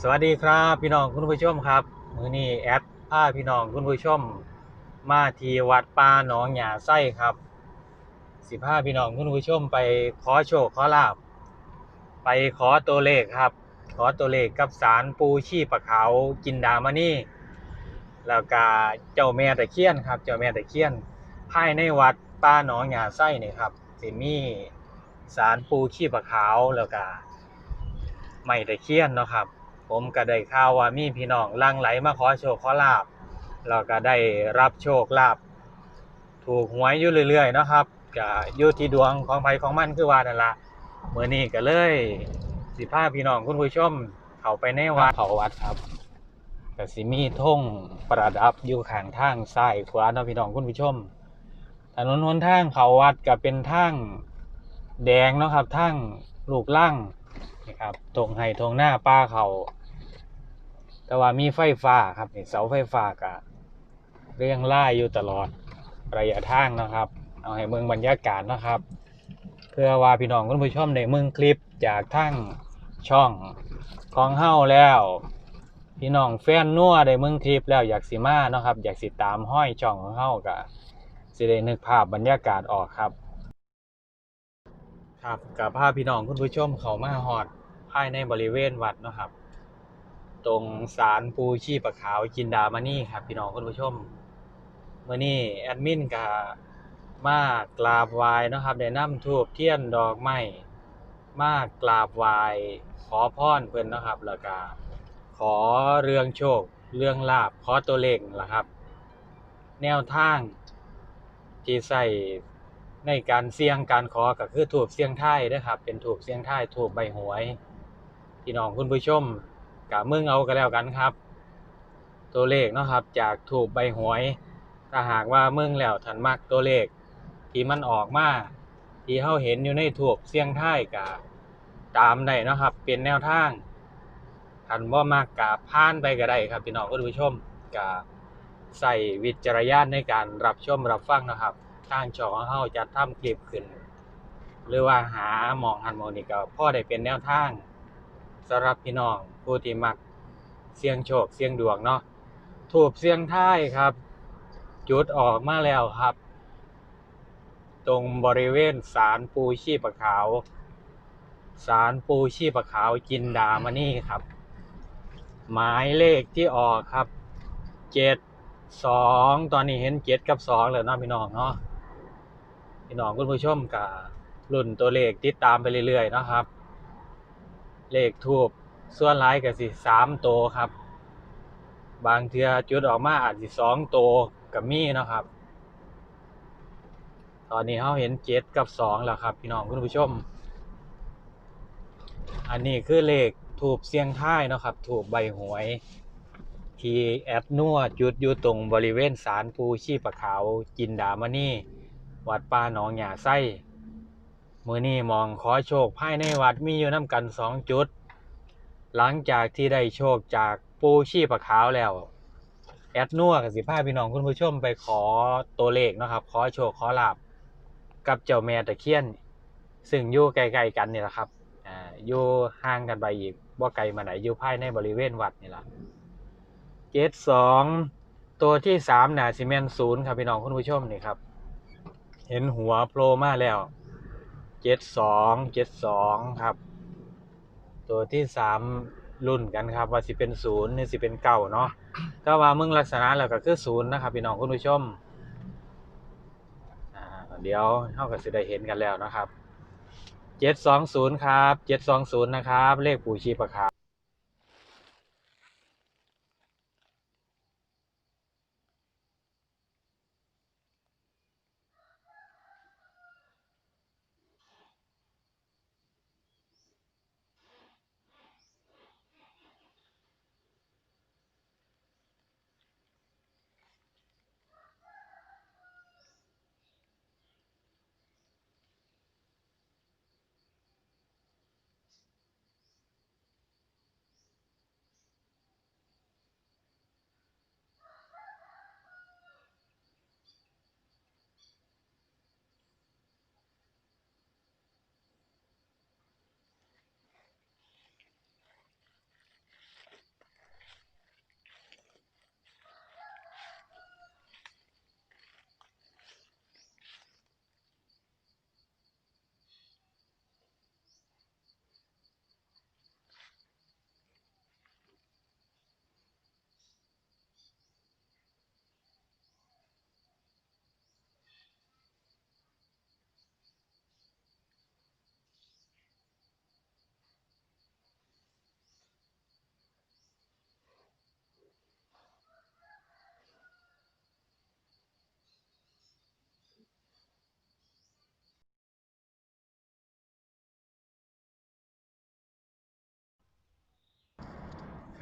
สวัสดีครับพี่น้องคุณผู้ชมครับ มือนี้แอดพาพี่น้องคุณผู้ชม มาที่วัดป่าหนองหญ้าไส้ครับสิพาพี่น้องคุณผู้ชมไปขอโชคขอลาบ ไปขอตัวเลขครับ ขอตัวเลขกับสารปูชีปะเขากินดามานี่แล้วก็เจ้าแม่ตะเคียนครับ เจ้าแม่ตะเคียนภายในวัดป่าหนองหญ้าไส้นี่ครับสิมีสารปูชีปะเขาแล้วก็ไม่ตะเคียนเนาะครับ ผมก็ได้ข่าวว่ามีพี่น้องลังไหลมาขอโชคขอลาบแล้วก็ได้รับโชคลาบถูกหวยอยู่เรื่อยๆนะครับก็อยู่ที่ดวงของไผของมันคือว่านั่นละมื้อนี้ก็เลยสิพาพี่น้องคุณผู้ชมเข้าไปในวัดเขาวัดครับก็สิมีธงประดับอยู่ข้างทางซ้ายขวาเนาะพี่น้องคุณผู้ชมถนนหนทางเขาวัดก็เป็นทางแดงเนาะครับทางลูกล่างนะครับตรงไห้ตรงหน้าป้าเขา แต่ว่ามีไฟฟ้าครับนี่เสาไฟฟ้าก็เรียงล่ายอยู่ตลอดระยะทางนะครับ เอาให้เมืองบรรยากาศนะครับ เพื่อว่าพี่น้องคุณผู้ชมในเมืองคลิปจากทั้งช่องของเฮาแล้ว พี่น้องแฟนนัวได้เมืองคลิปแล้วอยากสิมาเนาะครับ อยากสิตามห้อยช่องของเฮาก็สิได้นึกภาพบรรยากาศออกครับ ครับกับภาพพี่น้องคุณผู้ชมเขามาฮอดภายในบริเวณวัดนะครับ ตรงศาลปูชีปะขาวจินดามานี่ครับ พี่น้องคุณผู้ชมเมื่อนี้แอดมินก็มากราบไหว้นะครับได้นำทูบเทียนดอกไม้มากราบไหว้ขอพรเพิ่อนนะครับแล้วก็ขอเรื่องโชค เรื่องลาบขอตัวเลขล่ะครับ แนวทางที่ใส่ในการเสี่ยงการขอก็คือถูกเสี่ยงไทยเด้อครับ เป็นถูกเสี่ยงไทยถูกใบหวยพี่น้องคุณผู้ชม กะมึงเอากันแล้วกันครับ ตัวเลขเนาะครับ จากถูกใบหวยถ้าหากว่ามึงแล้วทันมักตัวเลข ที่มันออกมาที่เฮาเห็นอยู่ในถูกเสียงท้ายกะตามได้เนาะครับ เป็นแนวทางคันบ่ามักกะผ่านไปก็ได้ครับพี่น้องคุณผู้ชมกะใส่วิจารณญาณในการรับชมรับฟังนะครับทางช่องเฮาจะทำคลิปขึ้น หรือว่าหาหมองหันมองนี่ก็พ่อได้เป็นแนวทาง สำหรับพี่น้องผู้ที่มักเสี่ยงโชคเสี่ยงดวงเนาะถูกเสี่ยงท้ายครับ จุดออกมาแล้วครับ ตรงบริเวณศาลปูชีปะขาวศาลปูชีปะขาวจินดามานี่ครับ หมายเลขที่ออกครับเจ็ดสองตอนนี้เห็นเจ็ดกับสองแล้วเนาะพี่น้องเนาะพี่น้องคุณผู้ชมกับรุ่นตัวเลขติดตามไปเรื่อยๆนะครับ เลขทูบส่วนหลายก็สิสามโตวครับ บางเทือจุดออกมาอาจสิสองโตวกับมีเนาะครับ ตอนนี้เราเห็นเจ็ดกับสองแล้วครับ พี่น้องคุณผู้ชม อันนี้คือเลขถูกเสียงท้ายเนาะครับ ถูกใบหวย ที่แอดนัวจุดอยู่ตรงบริเวณศาลปูชีปะขาวจินดามณีวัดป่าหนองหญ้าไส้ มือนี้มองขอโชคภายในวัดมีอยู่น้ำกันสองจุด หลังจากที่ได้โชคจากปูชีปะขาวแล้ว แอดนัวกับสิพาพี่น้องคุณผู้ชมไปขอตัวเลขนะครับ ขอโชคขอลาบกับเจ้าแม่ตะเคียน ซึ่งอยู่ใกล้ๆกันนี่แหละครับอ่าอยู่ห่างกันไปอีกบ่ไกลมาไหนอยู่ภายในบริเวณวัดนี่แหละเจ็ดสองตัวที่สามหน่ะซีเมนศูนย์ครับพี่น้องคุณผู้ชมนี่ครับ เห็นหัวโผล่มาแล้ว เจ็ดสองเจ็ดสองครับ ตัวที่สามรุ่นกันครับ ว่าสิเป็นศูนย์นี่สิเป็นเก่าเนาะถ้าว่ามึงลักษณะแล้วก็คือศูนย์นะครับพี่น้องคุณผู้ชมอ่าเดี๋ยวเท่ากับสิได้เห็นกันแล้วนะครับเจ็ดสองศูนย์ครับเจ็ดสองศูนย์นะครับ เลขปู่ชีประคา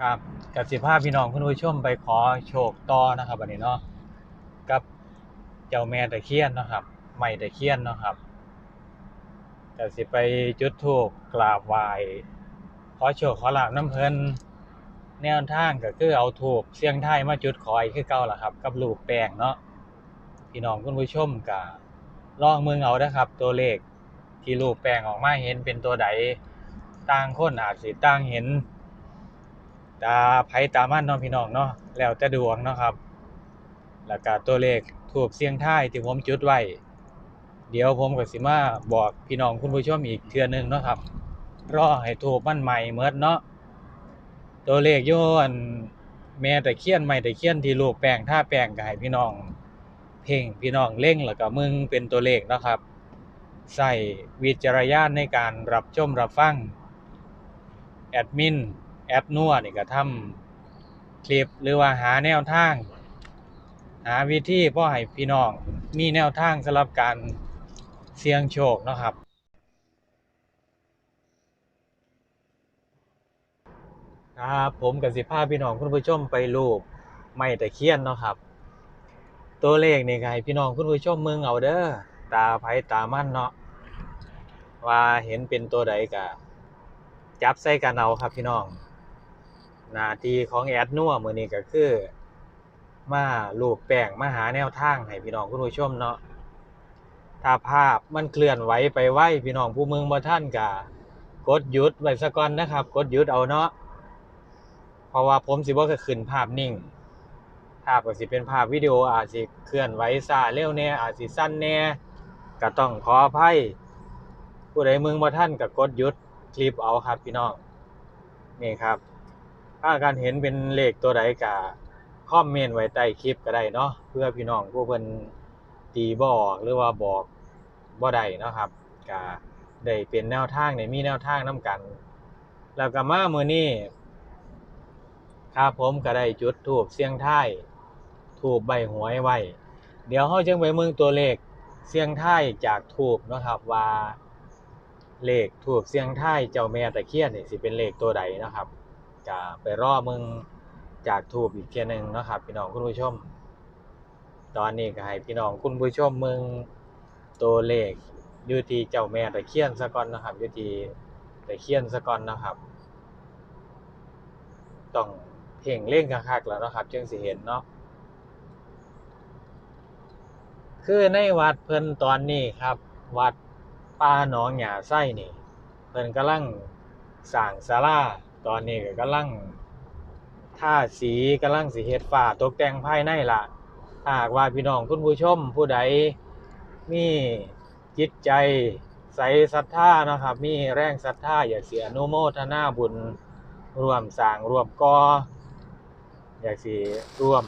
ครับกับสิภาพพี่น้องคุณผู้ชมไปขอโชคต่อนะครับวันนี้เนาะกับเจ้าแม่ตะเคียนนะครับไม้ตะเคียนนะครับก็สิไปจุดธูปกราบไหว้ขอโชคขอลาบน้ำเพลินแนวทางก็คือเอาถูกเสียงไทยมาจุดขออีกคือเก่าล่ะครับ กับลูกแป้งเนาะพี่น้องคุณผู้ชมก็ลองมึงเอาเด้อครับ ตัวเลขที่ลูกแป้งออกมาเห็นเป็นตัวใดต่างคนอาจสิต่างเห็น ตาไผตามันเนาะพี่น้องเนาะแล้วแต่ดวงเนาะครับ แล้วก็ตัวเลขถูกเสียงท้ายที่ผมจุดไว้เดี๋ยวผมก็สิมาบอกพี่น้องคุณผู้ชมอีกเทือหนึงเนาะครับ รอให้ถูกมันใหม่เมิดเนาะตัวเลขโยอันแม่ตะเคียนใหม่แตะเคียนที่ลูกแป้งท่าแป้งก็ให้พี่น้อง เพ่งพี่น้องเล่งแล้วก็มึงเป็นตัวเลขนะครับ ใส่วิจารณญาณในการรับชมรับฟังแอดมิน แอดนัวนี่ก็ทำคลิปหรือว่าหาแนวทาง หาวิธีเพื่อให้พี่น้อง มีแนวทางสำหรับการเสี่ยงโชคนะครับครับผมกับสิพาพี่น้องคุณผู้ชมไปรูปไม้ตะเคียนเนาะครับ ตัวเลขนี่ก็ให้พี่น้องคุณผู้ชมเมืองเอาเด้อตาไผตามั่นเนาะว่าเห็นเป็นตัวใดก็จับใส่กันเอาครับพี่น้อง หน้าที่ของแอดนัวมือนี้ก็คือ มาลูกแป้งมาหาแนวทางให้พี่น้องคุณผู้ชมเนาะถ้าภาพมันเคลื่อนไหวไปไหวพี่น้องผู้เมืองบ่ท่านก็กดหยุดไว้ซะก่อนนะครับกดหยุดเอาเนาะเพราะว่าผมสิบ่ก็ขึ้นภาพนิ่ง ภาพก็สิเป็นภาพวิดีโออาจสิเคลื่อนไหวช้าเร็วแน่อาจสิสั้นแน่ก็ต้องขออภัยผู้ใดเมืองบ่ท่านก็กดหยุดคลิปเอาครับพี่น้องนี่ครับ ถ้าการเห็นเป็นเลขตัวใดก็คอมเมนต์ไว้ใต้คลิปก็ได้เนาะเพื่อพี่น้องผู้เพิ่นตีบอกหรือว่าบอกบ่ได้เนาะครับก็ได้เป็นแนวทางได้มีแนวทางนํกัน แล้วก็มามื้อนี้ครับผมก็ได้จุดธูปเสียงทายธูปใบหวยไว้ เดี๋ยวเฮาจึงไปเมืองตัวเลขเสียงทายจากธูปเนะครับว่าเลขธูปเสียงทายเจ้าแม่ตะเคียนนี่สิเป็นเลขตัวใดนะครับ ก็ไปรอมึงจากทูบอีกเทียหนึ่งนะครับ พี่น้องคุณผู้ชม ตอนนี้ก็ให้พี่น้องคุณผู้ชมมึงตัวเลขอยู่ที่เจ้าแม่ตะเคียนซะก่อนนะครับอยู่ที่ตะเคียนซะก่อนนะครับ ต้องเพ่งเล่งคักๆแล้วนะครับจึงสิเห็นเนาะคือในวัดเพิ่นตอนนี้ครับ วัดป่าหนองหญ้าไส้นี่ เพิ่นกำลังสร้างศาลา ตอนนี้ก็กำลังท่าสีกำลังสิเฮ็ดฝ้าตกแต่งภายในล่ะถ้าหากว่าพี่น้องคุณผู้ชมผู้ใดมีจิตใจใสศรัทธาเนาะครับ มีแรงศรัทธาอยากสิอนุโมทนาบุญร่วมสร้างร่วมก่ออยากสิร่วม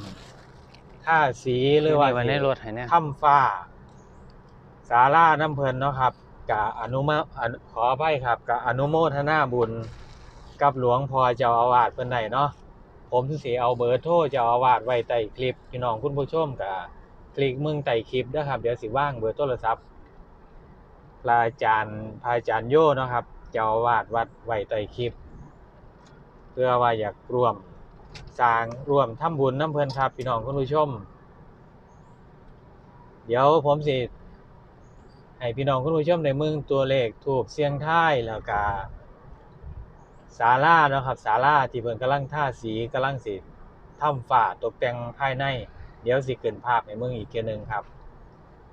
ท่าสีหรือว่าไว้ในสิรถให้เนี่ยถ้ำฟ้าศาลาน้ำเพลินเนาะครับกะอนุมาอนุขออภัยครับกะอนุโมทนาบุญ กับหลวงพ่อเจ้าอาวาสเพิ่นได้เนาะผมสิเอาเบอร์โทรเจ้าอาวาสไว้ใต้คลิปพี่น้องคุณผู้ชมกะคลิกมึงใต้คลิปนะครับเดี๋ยวสิว่างเบอร์โทรศัพท์พระอาจารย์พระอาจารย์โยนะครับ เจ้าอาวาสวัดไว้ใต้คลิป เพื่อว่าอยากร่วมสร้างร่วมทำบุญน้ำเพลินครับพี่น้องคุณผู้ชม เดี๋ยวผมสิให้พี่น้องคุณผู้ชมในมืองตัวเลขถูกเสียงท้ายแล้วก็ ศาลาเนาะครับศาลาที่เพิ่นกำลังท่าสีกำลังสิทำฝ้าตกแต่งภายใน เดี๋ยวสิขึ้นภาพในเมืองอีกเทื่อหนึงครับ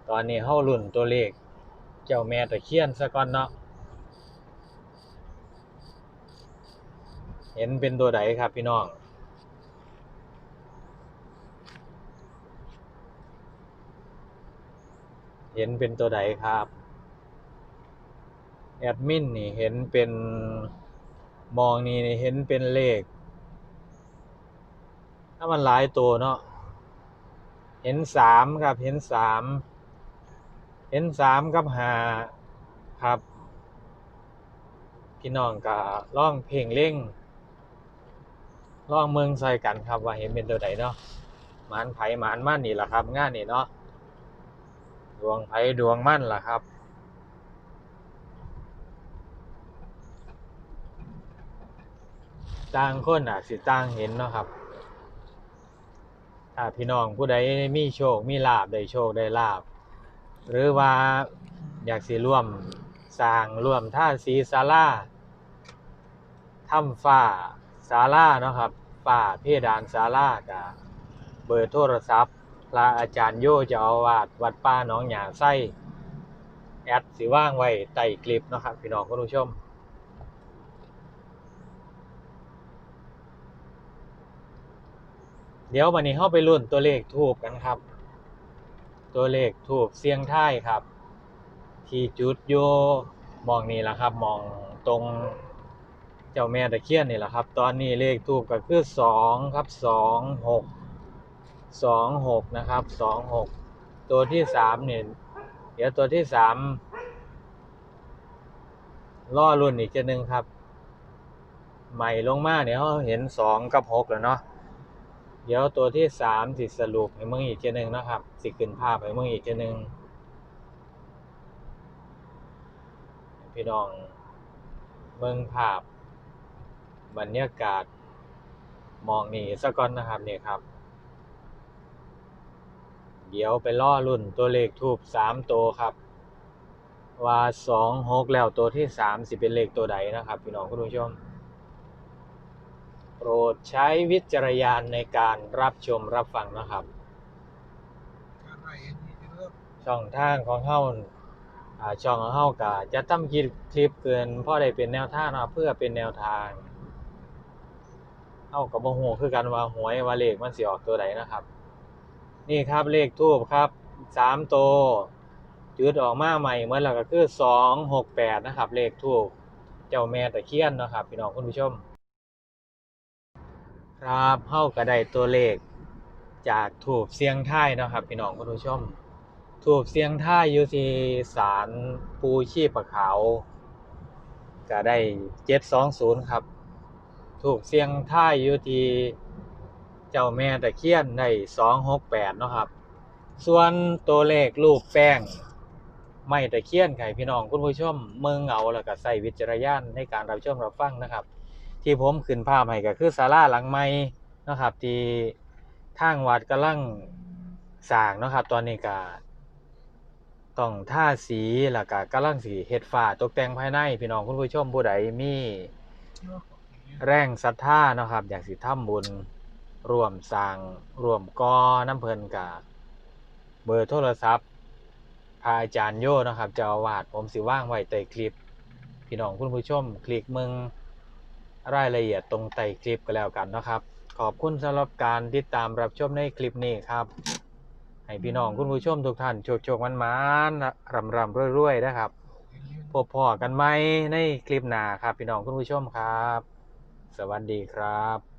ตอนนี้เฮาลุ้นตัวเลข เจ้าแม่ตะเคียนซะก่อนเนาะเห็นเป็นตัวใดครับพี่น้องเห็นเป็นตัวใดครับ แอดมินนี่เห็นเป็น มองนี่เห็นเป็นเลข ถ้ามันหลายตัวเนาะเห็นสามครับเห็นสามเห็นสามกับหาครับ พี่น้องก็ล่องเพลงเล่งล่องเมืองใส่กันครับว่าเห็นเป็นตัวใดเนาะหมานไผหมานมั่นนี่แหละครับงานนี่เนาะดวงไผ่ดวงมั่นล่ะครับ ต่างคนอาจสิต่างเห็นเนาะครับ ถ้าพี่น้องผู้ใดมีโชค มีลาบได้โชคได้ลาบ หรือว่าอยากสิร่วมสร้างร่วมท่าสีศาลาถ้ำฟ้าศาลาเนาะครับฟ้าเพดานศาลากับเบอร์โทรศัพท์พระอาจารย์โยจ้าอาวาสวัดป่าหนองหยาไส้แอดสิว่างไว้ใต้คลิปนะครับ พี่น้องคุณผู้ชม เดี๋ยววันนี้เข้าไปรุ่นตัวเลขทูบกันครับ ตัวเลขทูบเสียงท้ายครับ ที่จุดโยมองนี่แหละครับมองตรงเจ้าแม่ตะเคียนนี่แหละครับ ตอนนี้เลขทูบก็คือสองครับสองหกสองหกนะครับสองหกตัวที่สามเนี่ยเดี๋ยวตัวที่สามล่อรุ่นอีกจะหนึ่งครับ ใหม่ลงมาเนี่ยเขาเห็นสองกับหกแล้วเนาะ ดี๋ยวตัวที่สามสิสรุปให้มึงอีกเทีนึงนะครับ สิขึ้นภาพให้มึงอีกเทีนึงพี่น้องเมืองภาพบรรยากาศมองนี่สะก่อนนะครับเนี่ยครับ เดี๋ยวไปล่อรุ่นตัวเลขทูบสามตัวครับ ว่าสองหกแล้วตัวที่สามสิเป็นเลขตัวใดนะครับ พี่น้องคุณผู้ชม ปรดใช้วิจารณญาณในการรับชมรับฟังนะครับ ช่องทางของเฮาอ่าช่องของเฮากะจะทำคลิปคลิปเกินพ่อได้เป็นแนวทางนะเพื่อเป็นแนวทางเฮาก็บ่ฮู้คือกันว่าหวยว่าเลขมันสิออกตัวใดนนะครับ นี่ครับเลขทูบครับ3ตัวจุดออกมาใหม่เมื่อนแล้วก็คือ268นะครับ เลขทูบเจ้าแม่ตะเคียนนะครับพี่น้องคุณผู้ชม ครับเฮาก็ได้ตัวเลข จากถูกเสียงท้ายเนาะครับ พี่น้องคุณผู้ชมถูกเสียงท้ายอยู่ที่ศาลปูชีพะขาวก็ได้720ครับ ถูกเสียงท้ายอยู่ที่เจ้าแม่ตะเคียนได้268เนาะครับ ส่วนตัวเลขรูปแป้ง ไม่ตะเคียนไข่พี่น้องคุณผู้ชมเมืองเอาแล้วก็ใส่วิจารณญาณในการรับชมรับฟังนะครับ ที่ผมขึ้นภาพให้ก็คือศาลาหลังใหม่นะครับที่ทางวัดกำลังสร้างนะครับ ตอนนี้ก็ต้องท่าสีแล้วก็กำลังสีเฮ็ดฝ้าตกแต่งภายใน พี่น้องคุณผู้ชมผู้ใดมีแรงศรัทธานะครับ อยากสิทำบุญร่วมสร้างร่วมก่อน้ำเพลินก็เบอร์โทรศัพท์พระอาจารย์โยนะครับเจ้าวาสผมสิว่างไว้ใต้คลิป พี่น้องคุณผู้ชม คลิกมึง รายละเอียดตรงใต้คลิปก็แล้วกันนะครับ ขอบคุณสำหรับการติดตามรับชมในคลิปนี้ครับ ให้พี่น้องคุณผู้ชมทุกท่านโชคโชคมันมันรำรำรวยๆนะครับพบพอกันไหมในคลิปหน้าครับ พี่น้องคุณผู้ชมครับ สวัสดีครับ